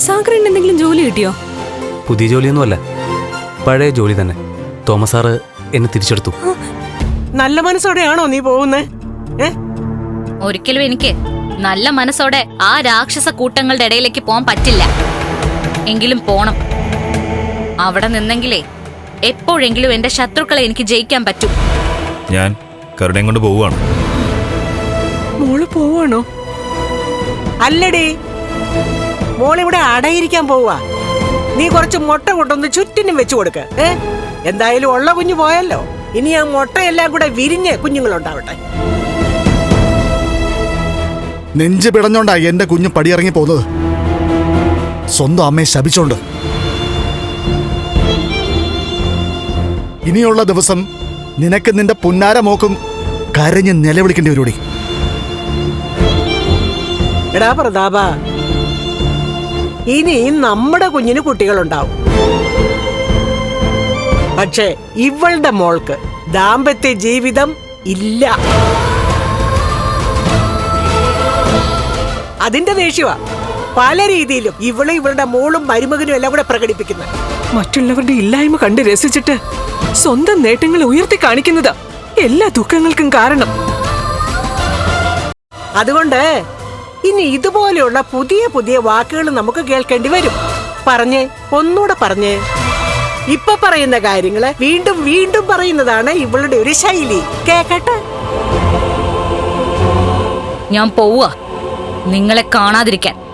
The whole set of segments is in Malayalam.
സാഗറിന് എന്തെങ്കിലും ജോലി കിട്ടിയോ? പുതിയ ജോലിയൊന്നുമല്ല. പഴയ ജോലി തന്നെ. തോമസ് സാറ് എന്നെ തിരിച്ചെടുത്തു. നല്ല മനസ്സോടെയാണോ നീ പോകുന്നത് ഒരിക്കലും എനിക്ക് നല്ല മനസ്സോടെ ആ രാക്ഷസ കൂട്ടങ്ങളുടെ ഇടയിലേക്ക് പോകാൻ പറ്റില്ല. എങ്കിലും പോണം. അവിടെ നിന്നെങ്കിലേ എപ്പോഴെങ്കിലും എന്റെ ശത്രുക്കളെ എനിക്ക് ജയിക്കാൻ പറ്റും. ഞാൻ കരുണയും കൊണ്ട് പോവാണ് മോൾ പോവാണോ? അല്ലടി മോളിവിടെ അടയിരിക്കാൻ പോവാ നീ കുറച്ച് മുട്ട കൊണ്ടൊന്ന് ചുറ്റിനും വെച്ചു കൊടുക്ക. ഏ? എന്തായാലും ഉള്ള കുഞ്ഞു പോയല്ലോ. ഇനി ആ മുട്ടയെല്ലാം കൂടെ വിരിഞ്ഞ് കുഞ്ഞുങ്ങളുണ്ടാവട്ടെ. നെഞ്ച് പിടഞ്ഞോണ്ടാ എന്റെ കുഞ്ഞു പടിയിറങ്ങി പോകുന്നത്. സ്വന്തം അമ്മയെ ശപിച്ചോണ്ട്. ഇനിയുള്ള ദിവസം നിനക്ക് നിന്റെ പുന്നാര മോക്കും കരഞ്ഞ് നിലവിളിക്കേണ്ടി വരൂടി എടാ പ്രതാപ ഇനി നമ്മുടെ കുഞ്ഞിന് കുട്ടികളുണ്ടാവും. പക്ഷേ ഇവളുടെ മോൾക്ക് ദാമ്പത്യ ജീവിതം ഇല്ല. അതിന്റെ ദേഷ്യവാ. പല രീതിയിലും ഇവൾ ഇവളുടെ മോളും മരുമകനും എല്ലാം കൂടെ പ്രകടിപ്പിക്കുന്നത് മറ്റുള്ളവരുടെ ഇല്ലായ്മ കണ്ട് രസിച്ചിട്ട് സ്വന്തം നേട്ടങ്ങൾ ഉയർത്തി കാണിക്കുന്നത് എല്ലാ ദുഃഖങ്ങൾക്കും കാരണം. അതുകൊണ്ട് ഇനി ഇതുപോലെയുള്ള പുതിയ പുതിയ വാക്കുകൾ നമുക്ക് കേൾക്കേണ്ടി വരും. പറഞ്ഞേ ഒന്നുകൂടെ പറഞ്ഞേ. ഇപ്പൊ പറയുന്ന കാര്യങ്ങൾ വീണ്ടും വീണ്ടും പറയുന്നതാണ് ഇവളുടെ ഒരു ശൈലി. കേക്കട്ടെ? ഞാൻ പോവുക. നിങ്ങളെ കാണാതിരിക്കാൻ.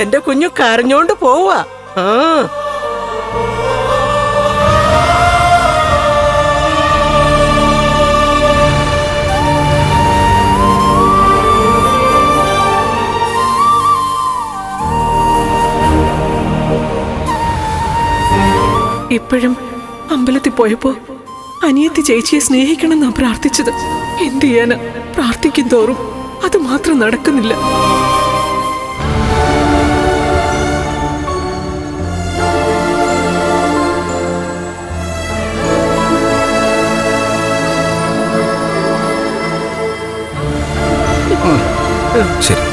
എന്റെ കുഞ്ഞു കരഞ്ഞോണ്ട് പോവാ. ആ. ഇപ്പോഴും അമ്പലത്തിൽ പോയപ്പോ അനിയത്തി ചേച്ചിയെ സ്നേഹിക്കണമെന്നാ പ്രാർത്ഥിച്ചത്. എന്ത് ചെയ്യാന്? പ്രാർത്ഥിക്കും തോറും അത് മാത്രം നടക്കുന്നില്ല. ശരി.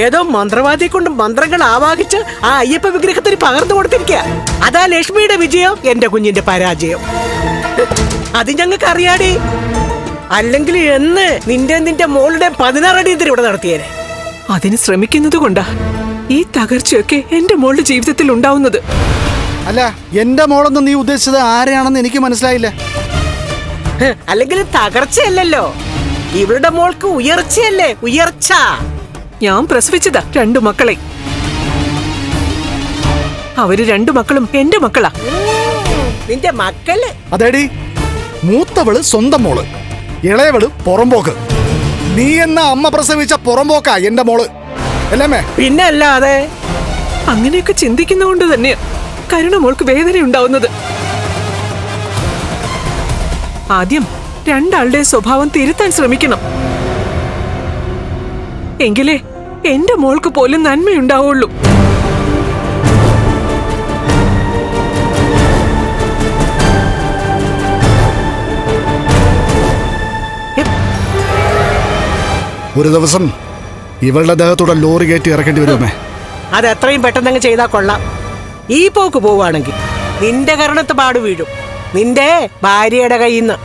ഏതോ മന്ത്രവാദിയെ കൊണ്ട് മന്ത്രങ്ങൾ ആവാഹിച്ച് ആ അയ്യപ്പ വിഗ്രഹത്തിന് പകർന്നു കൊടുത്തിരിക്കുക അതാ ലക്ഷ്മിയുടെ വിജയം എന്റെ കുഞ്ഞിന്റെ പരാജയം. അത് ഞങ്ങൾക്ക് അറിയാടി അല്ലെങ്കിൽ എന്ന് നിന്റെ നിന്റെ മോളുടെ പതിനാറടിയന്തരം ഇവിടെ നടത്തിയേനെ. അതിന് ശ്രമിക്കുന്നത് കൊണ്ടാ ഈ തകർച്ചയൊക്കെ എന്റെ മോളുടെ ജീവിതത്തിൽ ഉണ്ടാവുന്നത്. അല്ല എന്റെ മോളെന്ന് നീ ഉദ്ദേശിച്ചത് ആരെയാണെന്ന് എനിക്ക് മനസ്സിലായില്ല. അല്ലെങ്കിൽ തകർച്ചയല്ലല്ലോ. ഇവളുടെ മോൾക്ക് ഉയർച്ചയല്ലേ? ഉയർച്ച. ഞാൻ പ്രസവിച്ചതാ രണ്ടു മക്കളെ. അവർ രണ്ടു മക്കളും എന്റെ മക്കളാ. നിന്റെ മക്കൾ. അതേടി മൂത്തവൾ സ്വന്തം മോൾ ഇളയവൾ പുറമ്പോക്ക്. നീ എന്ന അമ്മ പ്രസവിച്ച പുറമ്പോക്കാ എന്റെ മോൾ. അല്ലേ പിന്നെ അല്ലാതെ? അങ്ങനെയൊക്കെ ചിന്തിക്കുന്നതുകൊണ്ട് തന്നെയാ കരുണ മോൾക്ക് വേദന ഉണ്ടാവുന്നത്. ആദ്യം രണ്ടാളുടെ സ്വഭാവം തിരുത്താൻ ശ്രമിക്കണം. എങ്കിലേ എന്റെ മോൾക്ക് പോലും നന്മയുണ്ടാവുള്ളൂ. ഒരു ദിവസം ഇവളുടെ ദേഹത്തൂടെ ലോറി കയറ്റി ഇറക്കേണ്ടി വരുമേ? അത് എത്രയും പെട്ടെന്ന് അങ്ങ് ചെയ്താൽ കൊള്ളാം. ഈ പോക്ക് പോവുകയാണെങ്കിൽ നിന്റെ കരണത്ത് പാട് വീഴും. നിന്റെ ഭാര്യയുടെ കയ്യിൽ നിന്ന്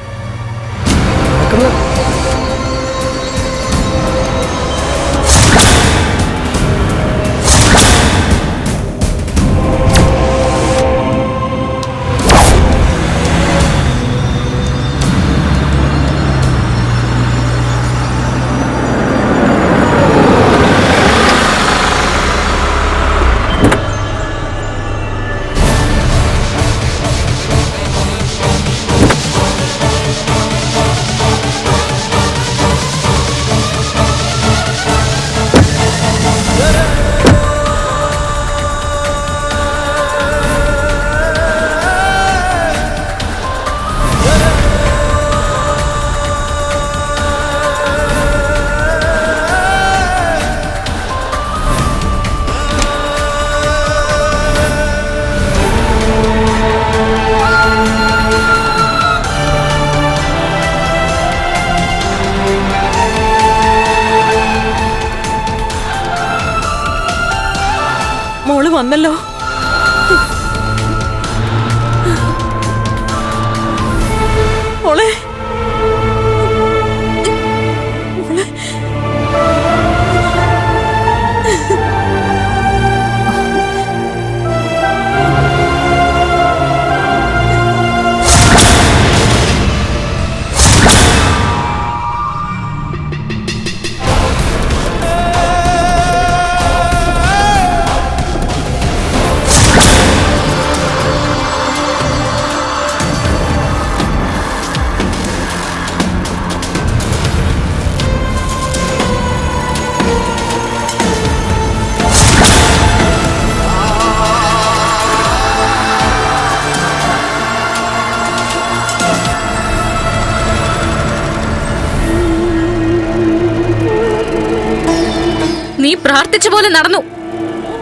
നീ പ്രാർത്ഥിച്ച പോലെ നടന്നു.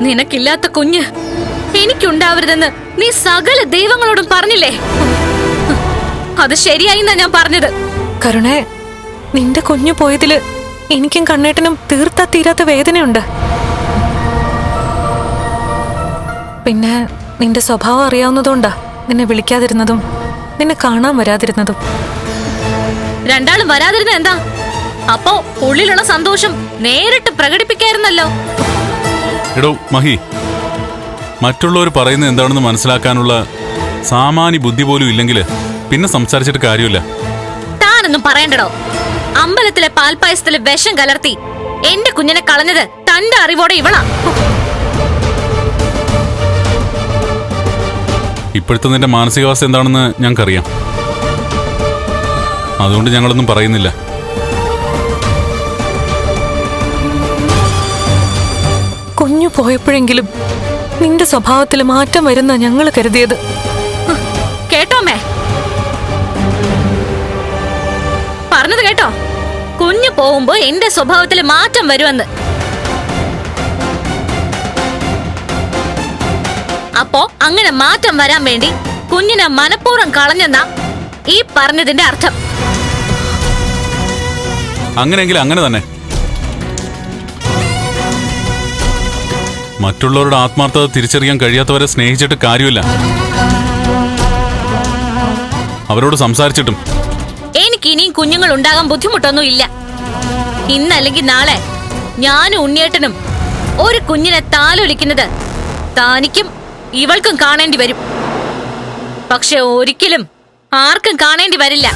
നിനക്കില്ലാത്ത കുഞ്ഞ് എനിക്കുണ്ടാവരുതെന്ന് നീ സകല ദൈവങ്ങളോടും പറഞ്ഞില്ലേ? അത് ശരിയായി എന്നാ ഞാൻ പറഞ്ഞത്. കരുണേ നിന്റെ കുഞ്ഞു പോയതിൽ എനിക്കും കണ്ണേട്ടനും തീർത്താ തീരാത്ത വേദനയുണ്ട്. പിന്നെ നിന്റെ സ്വഭാവം അറിയാവുന്നതുകൊണ്ടാ നിന്നെ വിളിക്കാതിരുന്നതും നിന്നെ കാണാൻ വരാതിരുന്നതും. രണ്ടാളും വരാതിരുന്ന എന്താ? അപ്പോ ഉള്ളിലുള്ള സന്തോഷം നേരിട്ട് പ്രകടിപ്പിക്കായിരുന്നല്ലോ. എടോ മഹി മറ്റുള്ളവർ പറയുന്നത് എന്താണെന്ന് മനസ്സിലാക്കാനുള്ള സാമാന്യ ബുദ്ധി പോലും ഇല്ലെങ്കിൽ പിന്നെ സംസാരിച്ചിട്ട് കാര്യമില്ല. താനൊന്നും പറയണ്ടടോ. അമ്പലത്തിലെ പാൽപ്പായസത്തിലെ വിഷം കലർത്തി എന്റെ കുഞ്ഞിനെ കളഞ്ഞത് തന്റെ അറിവോടെ ഇവളാ. ഇപ്പോഴത്തെ നിന്റെ മാനസികാവസ്ഥ എന്താണെന്ന് ഞങ്ങൾക്കറിയാം. അതുകൊണ്ട് ഞങ്ങളൊന്നും പറയുന്നില്ല. പോയപ്പോഴെങ്കിലും നിന്റെ സ്വഭാവത്തിൽ മാറ്റം വരുന്ന ഞങ്ങൾ കരുതിയത്. കേട്ടോമേ പറഞ്ഞത് കേട്ടോ? കുഞ്ഞു പോകുമ്പോ എന്റെ സ്വഭാവത്തിൽ മാറ്റം വരുമെന്ന്. അപ്പോ അങ്ങനെ മാറ്റം വരാൻ വേണ്ടി കുഞ്ഞിനെ മനഃപൂർവം കളഞ്ഞെന്നാ ഈ പറഞ്ഞതിന്റെ അർത്ഥം. അങ്ങനെയെങ്കിൽ അങ്ങനെ തന്നെ. മറ്റുള്ളവരുടെ ആത്മാർത്ഥത തിരിച്ചറിയാൻ കഴിയാത്തവരെ സ്നേഹിച്ചിട്ട് കാര്യമില്ല. അവരോട് സംസാരിച്ചിട്ടും. എനിക്ക് ഇനിയും കുഞ്ഞുങ്ങൾ ഉണ്ടാകാൻ ബുദ്ധിമുട്ടൊന്നും ഇല്ല ഇന്നല്ലെങ്കിൽ നാളെ ഞാനും ഉണ്ണിയേട്ടനും ഒരു കുഞ്ഞിനെ താലൊലിക്കുന്നത് താനിക്കും ഇവൾക്കും കാണേണ്ടി വരും. പക്ഷെ ഒരിക്കലും ആർക്കും കാണേണ്ടി വരില്ല.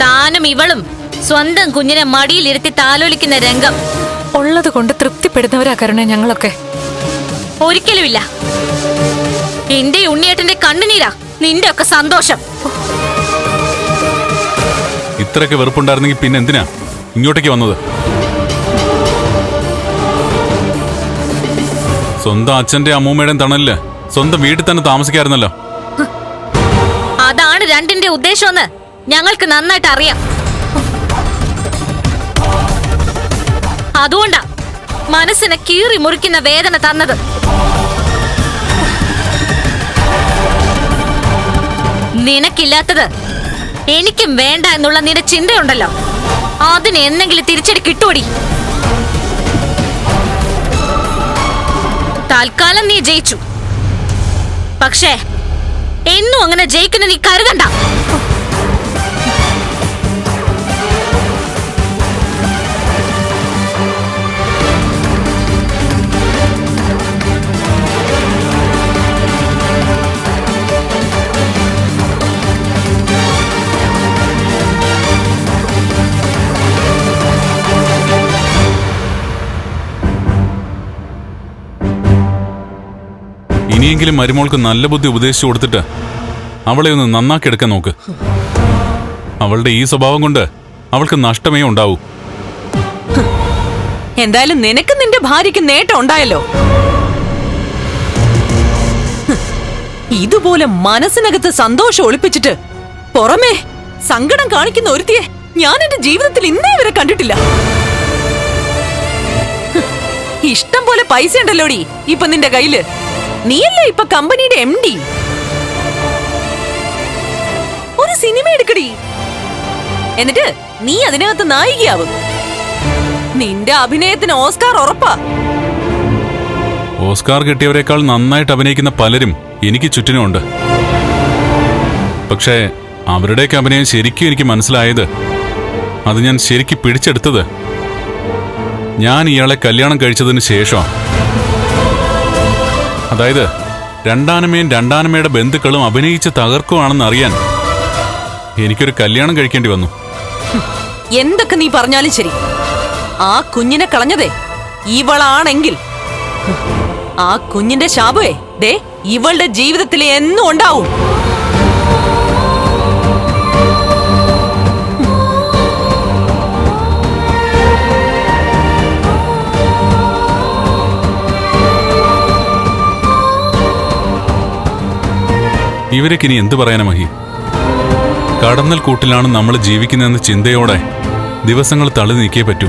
താനും ഇവളും സ്വന്തം കുഞ്ഞിനെ മടിയിലിരുത്തി താലോലിക്കുന്ന രംഗം ഉള്ളത് കൊണ്ട് തൃപ്തിപ്പെടുന്നവരാ കരുണ ഞങ്ങളൊക്കെ. ഒരിക്കലുമില്ല. എന്റെ ഉണ്ണിയേട്ടന്റെ കണ്ണുനീരാ നിന്റെ ഒക്കെ സന്തോഷം. ഇത്രയൊക്കെ വെറുപ്പുണ്ടായിരുന്നെങ്കിൽ പിന്നെ എന്തിനാ? ഇങ്ങോട്ടേക്ക് വന്നത്? സ്വന്തം അച്ഛന്റെ അമ്മൂമ്മയുടെയും തണലിൽ സ്വന്തം വീട്ടിൽ തന്നെ താമസിക്കായിരുന്നല്ലോ. അതാണ് രണ്ടിന്റെ ഉദ്ദേശമെന്ന് ഞങ്ങൾക്ക് നന്നായിട്ട് അറിയാം. അതുകൊണ്ടാ മനസ്സിനെ കീറി മുറിക്കുന്ന വേദന തന്നത്. നിനക്കില്ലാത്തത് എനിക്കും വേണ്ട എന്നുള്ള നിന്റെ ചിന്തയുണ്ടല്ലോ. അതിന് എന്നെങ്കിലും തിരിച്ചടി കിട്ടൂടി തൽക്കാലം നീ ജയിച്ചു. പക്ഷേ എന്നും അങ്ങനെ ജയിക്കുന്ന നീ കരുതണ്ട. ഇനിയെങ്കിലും മരുമോൾക്ക് നല്ല ബുദ്ധി ഉപദേശിച്ചു കൊടുത്തിട്ട് അവളെ ഒന്ന് നന്നാക്കി എടുക്കാൻ നോക്ക്. അവളുടെ ഈ സ്വഭാവം കൊണ്ട് അവൾക്ക് നഷ്ടമേ ഉണ്ടാവൂ. എന്തായാലും നിനക്ക് നിന്റെ ഭാര്യയ്ക്ക് നേട്ടം ഉണ്ടായല്ലോ. ഇതുപോലെ മനസ്സിനകത്ത് സന്തോഷം ഒളിപ്പിച്ചിട്ട് പുറമേ സങ്കടം കാണിക്കുന്ന ഒരുത്തിയെ ഞാൻ എന്റെ ജീവിതത്തിൽ ഇന്നേ വരെ കണ്ടിട്ടില്ല. ഇഷ്ടം പോലെ പൈസ ഉണ്ടല്ലോടി ഇപ്പൊ നിന്റെ കയ്യിൽ? നീയല്ലേ ഇപ്പൊ കമ്പനിയുടെ എം ഡി ഒരു സിനിമ എടുക്കടി. എന്നിട്ട് നീ അതിനകത്ത് നായികയാവും. നിന്റെ അഭിനയത്തിന് ഓസ്കാർ ഉറപ്പാ. ഓസ്കാർ കിട്ടിയവരെക്കാൾ നന്നായിട്ട് അഭിനയിക്കുന്ന പലരും എനിക്ക് ചുറ്റിനുമുണ്ട് പക്ഷേ അവരുടെയൊക്കെ അഭിനയം ശരിക്കും എനിക്ക് മനസ്സിലായത് അത് ഞാൻ ശരിക്കും പിടിച്ചെടുത്തത്. ഞാൻ ഇയാളെ കല്യാണം കഴിച്ചതിന് ശേഷമാണ്. അതായത് രണ്ടാനമ്മയും രണ്ടാനമ്മയുടെ ബന്ധുക്കളും അഭിനയിച്ച് തകർക്കുവാണെന്ന് അറിയാൻ എനിക്കൊരു കല്യാണം കഴിക്കേണ്ടി വന്നു. എന്തൊക്കെ നീ പറഞ്ഞാലും ശരി. ആ കുഞ്ഞിനെ കളഞ്ഞതേ ഇവളാണെങ്കിൽ. ആ കുഞ്ഞിന്റെ ശാപേ ദേ ഇവളുടെ ജീവിതത്തിൽ എന്നും ഉണ്ടാവും. ഇവരൊക്കെ ഇനി എന്ത് പറയാനാ മഹി? കടന്നൽ കൂട്ടിലാണ് നമ്മൾ ജീവിക്കുന്നതെന്ന ചിന്തയോടെ ദിവസങ്ങൾ തള്ളി നീക്കിയേ പറ്റൂ.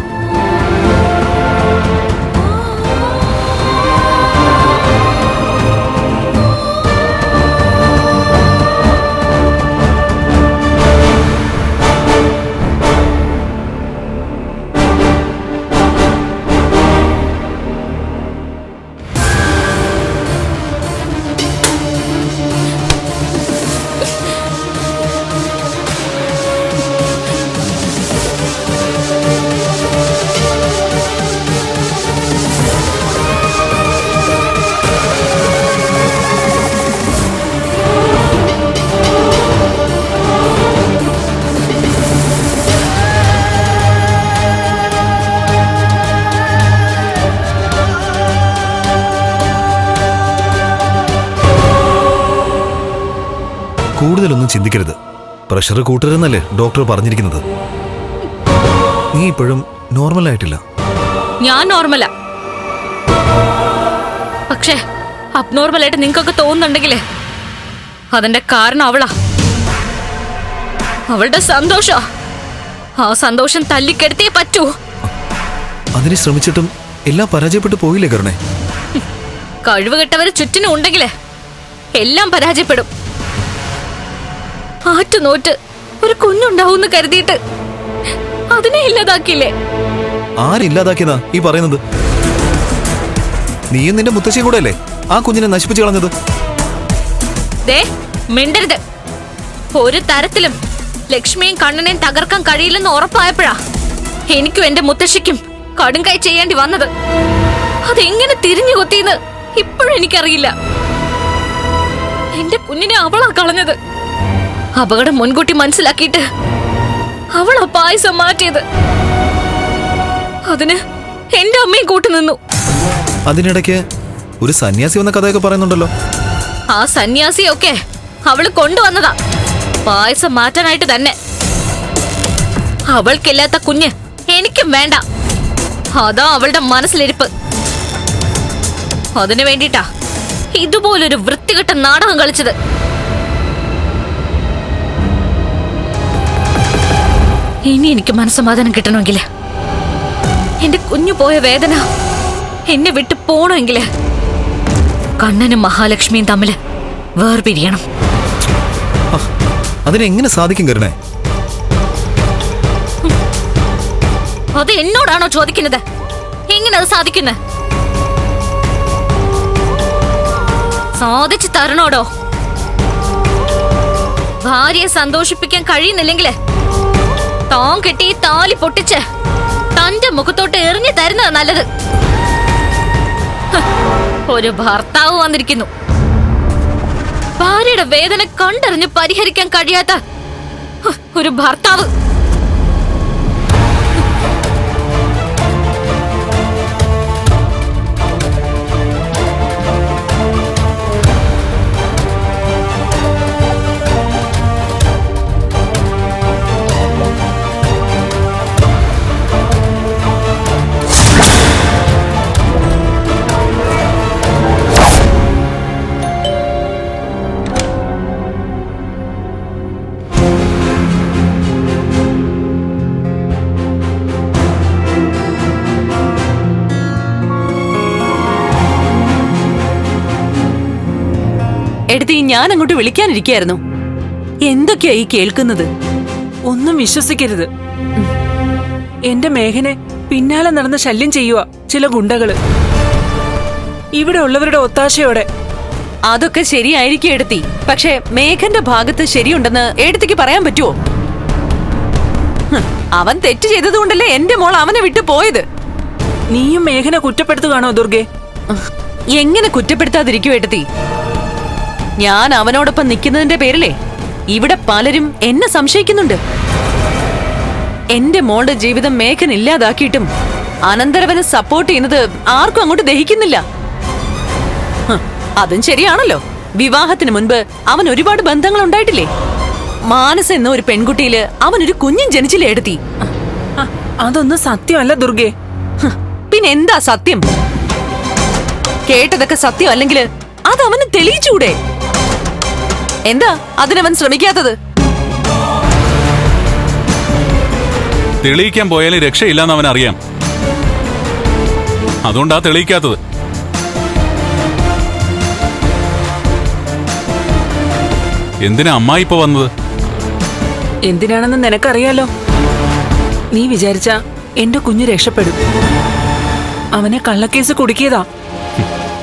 പ്രഷർ കൂട്ടരുന്നല്ലേ ഡോക്ടർ പറഞ്ഞിരിക്കുന്നത്? നീ ഇപ്പോഴും നോർമൽ ആയിട്ടില്ല ഞാൻ നോർമലാ. പക്ഷേ അബ്നോർമൽ ആയിട്ട് നിങ്ങൾക്കൊക്കെ തോന്നുന്നുണ്ടെങ്കിലേ അതിന്റെ കാരണം അവളാ. അവളുടെ സന്തോഷ. ആ സന്തോഷം തല്ലിക്കെടുത്തേ പറ്റൂ. അതിന് ശ്രമിച്ചിട്ടും എല്ലാം പരാജയപ്പെട്ടു പോയില്ലേ കരുണേ? കഴിവ് കെട്ടവര് ചുറ്റിനും ഉണ്ടെങ്കിലേ എല്ലാം പരാജയപ്പെടും. ആറ്റുനോറ്റ് ഒരു കുഞ്ഞുണ്ടാവൂന്ന് കരുതിയിട്ട് അതിനെ ഇല്ലാതാക്കിയില്ലേ? ആരില്ലാതാക്കിയതാ ഈ പറയുന്നത്? നീയും നിന്റെ മുത്തശ്ശിയും കൂടെ അല്ലേ ആ കുഞ്ഞിനെ നശിപ്പിച്ചു കളഞ്ഞത്? ദേ മിണ്ടരുത്. ഒരു തരത്തിലും ലക്ഷ്മിയും കണ്ണനെയും തകർക്കാൻ കഴിയില്ലെന്ന് ഉറപ്പായപ്പോഴാ എനിക്കും എന്റെ മുത്തശ്ശിക്കും കടുംകൈ ചെയ്യേണ്ടി വന്നത്. അതെങ്ങനെ തിരിഞ്ഞു കൊത്തിയെന്ന് ഇപ്പോഴും എനിക്കറിയില്ല. എന്റെ കുഞ്ഞിനെ അവളാ കളഞ്ഞത്. അപകടം മുൻകൂട്ടി മനസ്സിലാക്കിയിട്ട് അവൾ ആ പായസം മാറ്റിയത്. അതിന് എന്റെ അമ്മയും കൂട്ടുനിന്നു അതിനിടയ്ക്ക് ഒരു സന്യാസി വന്ന കഥയൊക്കെ പറയുന്നുണ്ടല്ലോ. ആ സന്യാസിയൊക്കെ അവൾ കൊണ്ടുവന്നതാ. പായസം മാറ്റാനായിട്ട് തന്നെ. അവൾക്കില്ലാത്ത കുഞ്ഞ് എനിക്കും വേണ്ട. അതാ അവളുടെ മനസ്സിലിരിപ്പ്. അതിനു വേണ്ടിട്ടാ ഇതുപോലൊരു വൃത്തികെട്ട നാടകം കളിച്ചത്. ഇനി എനിക്ക് മനസ്സമാധാനം കിട്ടണമെങ്കിൽ എന്റെ കുഞ്ഞു പോയ വേദന എന്നെ വിട്ട് പോണമെങ്കിൽ കണ്ണനും മഹാലക്ഷ്മിയും തമ്മിൽ വേർപിരിയണം. അതിനെങ്ങനെ സാധിക്കും കരുണേ? അത് എന്നോടാണോ ചോദിക്കുന്നത്? എങ്ങനെ അത് സാധിക്കുന്നത് സാധിച്ചു തരണോടോ? ഭാര്യയെ സന്തോഷിപ്പിക്കാൻ കഴിയുന്നില്ലെങ്കിൽ താൻ കെട്ടി താലി പൊട്ടിച്ച് തന്റെ മുഖത്തോട്ട് എറിഞ്ഞു തരുന്നത് നല്ലത്. ഒരു ഭർത്താവ് വന്നിരിക്കുന്നു. ഭാര്യയുടെ വേദന കണ്ടറിഞ്ഞ് പരിഹരിക്കാൻ കഴിയാത്ത ഒരു ഭർത്താവ്. എടുത്തി ഞാൻ അങ്ങോട്ട് വിളിക്കാനിരിക്കായിരുന്നു. എന്തൊക്കെയാ ഈ കേൾക്കുന്നത്? ഒന്നും വിശ്വസിക്കരുത്. എന്റെ മേഘനെ പിന്നാലെ നടന്ന് ശല്യം ചെയ്യുക ചില ഗുണ്ടകൾ. ഇവിടെ ഉള്ളവരുടെ ഒത്താശയോടെ. അതൊക്കെ ശരിയായിരിക്കും എടുത്തി. പക്ഷേ മേഘന്റെ ഭാഗത്ത് ശരിയുണ്ടെന്ന് എടുത്തിക്ക് പറയാൻ പറ്റുമോ അവൻ തെറ്റ് ചെയ്തതുകൊണ്ടല്ലേ എന്റെ മോൾ അവനെ വിട്ടു പോയത്? നീയും മേഘനെ കുറ്റപ്പെടുത്തുകയാണോ ദുർഗെ? എങ്ങനെ കുറ്റപ്പെടുത്താതിരിക്കും എടുത്തി? ഞാൻ അവനോടൊപ്പം നിൽക്കുന്നതിന്റെ പേരിലേ? ഇവിടെ പലരും എന്നെ സംശയിക്കുന്നുണ്ട്. എന്റെ മോളുടെ ജീവിതം മേഘൻ ഇല്ലാതാക്കിയിട്ടും അനന്തരവനെ സപ്പോർട്ട് ചെയ്യുന്നത് ആർക്കും അങ്ങോട്ട് ദഹിക്കുന്നില്ല. അതും ശരിയാണല്ലോ. വിവാഹത്തിന് മുൻപ് അവൻ ഒരുപാട് ബന്ധങ്ങൾ ഉണ്ടായിട്ടില്ലേ? മാനസ എന്ന ഒരു പെൺകുട്ടിയിൽ അവൻ ഒരു കുഞ്ഞും ജനിച്ചില്ലേ എടുത്തി? അതൊന്നും സത്യമല്ല ദുർഗേ. പിന്നെ എന്താ സത്യം? കേട്ടതൊക്കെ സത്യം അല്ലെങ്കിൽ അത് അവന് തെളിയിച്ചൂടെ? എന്താ അതിനവൻ ശ്രമിക്കാത്തത്? തെളിയിക്കാൻ പോയാലും രക്ഷയില്ലെന്ന് അവൻ അറിയാം. അതുകൊണ്ടാ തെളിയിക്കാത്തത്. എന്തിനാ അമ്മായി ഇപ്പൊ വന്നത്? എന്തിനാണെന്ന് നിനക്കറിയാലോ? നീ വിചാരിച്ച എന്റെ കുഞ്ഞു രക്ഷപ്പെടും. അവനെ കള്ളക്കേസ് കുടുക്കിയതാ.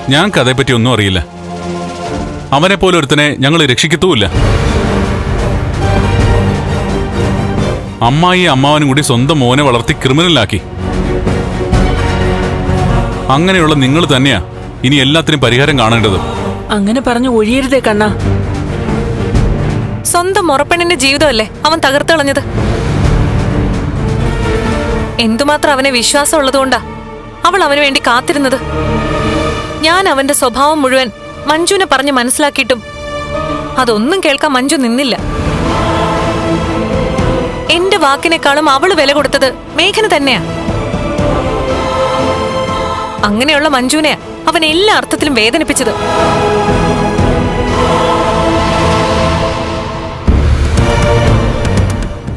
ഞാൻ കഥയെപ്പറ്റി ഒന്നും അറിയില്ല. അവനെ പോലെ ഒരുത്തനെ ഞങ്ങൾ രക്ഷിക്കത്തുമില്ല. അമ്മായി അമ്മാവനും കൂടി സ്വന്തം മോനെ വളർത്തി ക്രിമിനലാക്കി. അങ്ങനെയുള്ള നിങ്ങൾ തന്നെയാ ഇനി എല്ലാത്തിനും പരിഹാരം കാണേണ്ടത്. അങ്ങനെ പറഞ്ഞു ഒഴിയരുതേ കണ്ണ. സ്വന്തം മുറപ്പെണ്ണിന്റെ ജീവിതമല്ലേ അവൻ തകർത്തളഞ്ഞത് എന്തുമാത്രം അവനെ വിശ്വാസം ഉള്ളതുകൊണ്ടാ അവൾ അവന് വേണ്ടി കാത്തിരുന്നത്? ഞാൻ അവന്റെ സ്വഭാവം മുഴുവൻ മഞ്ജുവിനെ പറഞ്ഞ് മനസ്സിലാക്കിയിട്ടും അതൊന്നും കേൾക്കാൻ മഞ്ജു നിന്നില്ല. എന്റെ വാക്കിനേക്കാളും അവൾ വില കൊടുത്തത് മേഘന തന്നെയാ. അങ്ങനെയുള്ള മഞ്ജുവിനെ അവൻ എല്ലാ അർത്ഥത്തിലും വേദനിപ്പിച്ചത്.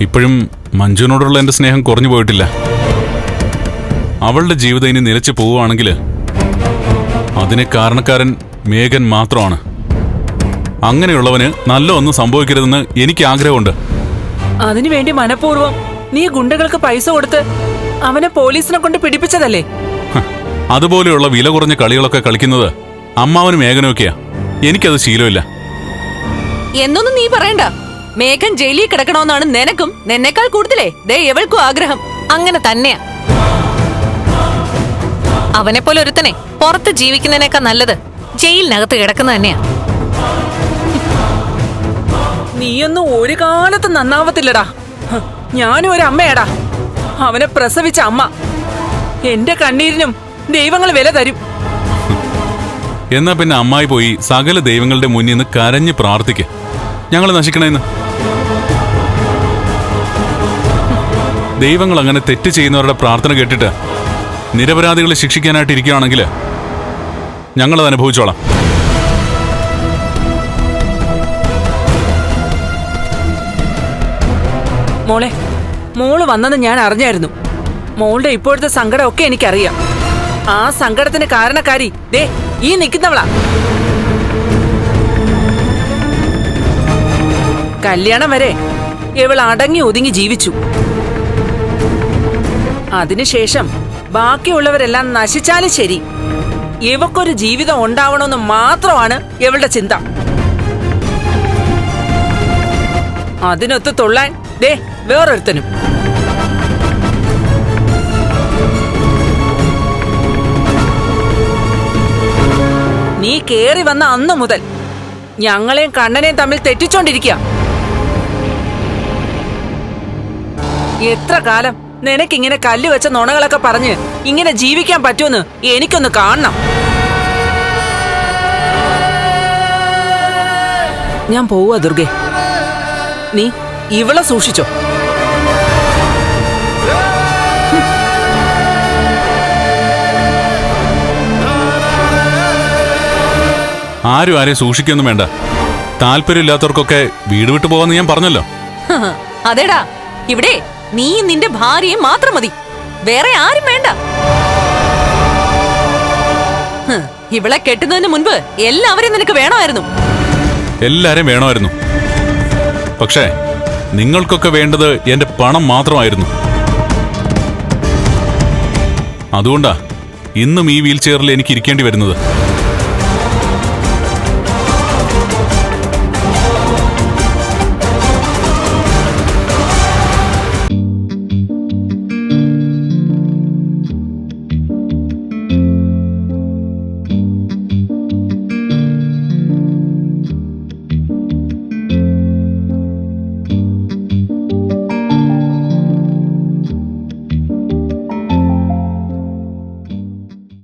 ഇപ്പോഴും മഞ്ജുവിനോടുള്ള എന്റെ സ്നേഹം കുറഞ്ഞു പോയിട്ടില്ല. അവളുടെ ജീവിതം ഇനി നിലച്ചു പോവുകയാണെങ്കിൽ അതിന് കാരണക്കാരൻ മേഘൻ മാത്രമാണ്. അങ്ങനെയുള്ളവന് നല്ല ഒന്നും സംഭവിക്കരുതെന്ന് എനിക്ക് ആഗ്രഹമുണ്ട്. അതിനുവേണ്ടി മനഃപൂർവം നീ ഗുണ്ടകൾക്ക് പൈസ കൊടുത്ത് അവനെ പോലീസിനെ കൊണ്ട് പിടിപ്പിച്ചതല്ലേ? അതുപോലെയുള്ള വില കുറഞ്ഞ കളികളൊക്കെ കളിക്കുന്നത് അമ്മാവനും മേഘനൊക്കെയാ എനിക്കത് ശീലമില്ല. എന്നൊന്നും നീ പറയണ്ട. മേഘൻ ജയിലിൽ കിടക്കണമെന്നാണ് നിനക്കും നിന്നേക്കാൾ കൂടുതലേ. ദേ എവൾക്കും ആഗ്രഹം. അങ്ങനെ തന്നെയാ. അവനെ പോലെ ഒരുത്തനെ പുറത്ത് ജീവിക്കുന്നതിനേക്കാൾ നല്ലത് ജയിലിനകത്ത് കിടക്കുന്ന തന്നെയാ. നീയൊന്നും ഒരു കാലത്ത് നന്നാവത്തില്ലടാ. ഞാനും ഒരു അമ്മയാടാ. അവനെ പ്രസവിച്ച അമ്മ. എന്റെ കണ്ണീരിനും ദൈവങ്ങൾ വില തരും. എന്നാ പിന്നെ അമ്മായി പോയി സകല ദൈവങ്ങളുടെ മുന്നിൽ നിന്ന് കരഞ്ഞ് പ്രാർത്ഥിക്ക. ഞങ്ങൾ നശിക്കണേന്ന് ദൈവങ്ങൾ അങ്ങനെ തെറ്റ് ചെയ്യുന്നവരുടെ പ്രാർത്ഥന കേട്ടിട്ട് നിരപരാധികളെ ശിക്ഷിക്കാനായിട്ട് ഇരിക്കുകയാണെങ്കിൽ ഞങ്ങളത് അനുഭവിച്ചോളാം. മോളെ മോൾ വന്നത് ഞാൻ അറിഞ്ഞായിരുന്നു. മോളുടെ ഇപ്പോഴത്തെ സങ്കടമൊക്കെ എനിക്കറിയാം. ആ സങ്കടത്തിന് കാരണക്കാരി ദേ ഈ നിൽക്കുന്നവളാ. കല്യാണം വരെ ഇവൾ അടങ്ങി ഒതുങ്ങി ജീവിച്ചു. അതിനുശേഷം ബാക്കിയുള്ളവരെല്ലാം നശിച്ചാലും ശരി. ഇവക്കൊരു ജീവിതം ഉണ്ടാവണമെന്ന് മാത്രമാണ് ഇവളുടെ ചിന്ത. അതിനൊത്ത് തുള്ളാൻ ദേ വേറൊരുത്തനും. നീ കേറി വന്ന അന്നു മുതൽ ഞങ്ങളെയും കണ്ണനെയും തമ്മിൽ തെറ്റിച്ചോണ്ടിരിക്കുക എത്ര കാലം നിനക്കിങ്ങനെ കല്ല് വെച്ച നുണകളൊക്കെ പറഞ്ഞ് ഇങ്ങനെ ജീവിക്കാൻ പറ്റുമെന്ന് എനിക്കൊന്ന് കാണണം. ഞാൻ പോവുക ദുർഗെ. നീ ഇവളെ സൂക്ഷിച്ചോ. ആരും ആരെ സൂക്ഷിക്കൊന്നും വേണ്ട. താല്പര്യമില്ലാത്തവർക്കൊക്കെ വീട് വിട്ടു പോവാന്ന് ഞാൻ പറഞ്ഞല്ലോ. അതേടാ. ഇവിടെ നീ നിന്റെ ഭാര്യയും മാത്രം മതി. വേറെ ആരും വേണ്ട. ഇവിടെ കെട്ടുന്നതിന് മുൻപ് എല്ലാവരും നിനക്ക് വേണമായിരുന്നു. എല്ലാരും വേണമായിരുന്നു. പക്ഷേ നിങ്ങൾക്കൊക്കെ വേണ്ടത് എന്റെ പണം മാത്രമായിരുന്നു. അതുകൊണ്ടാ ഇന്നും ഈ വീൽ ചെയറിൽ എനിക്ക് ഇരിക്കേണ്ടി വരുന്നത്.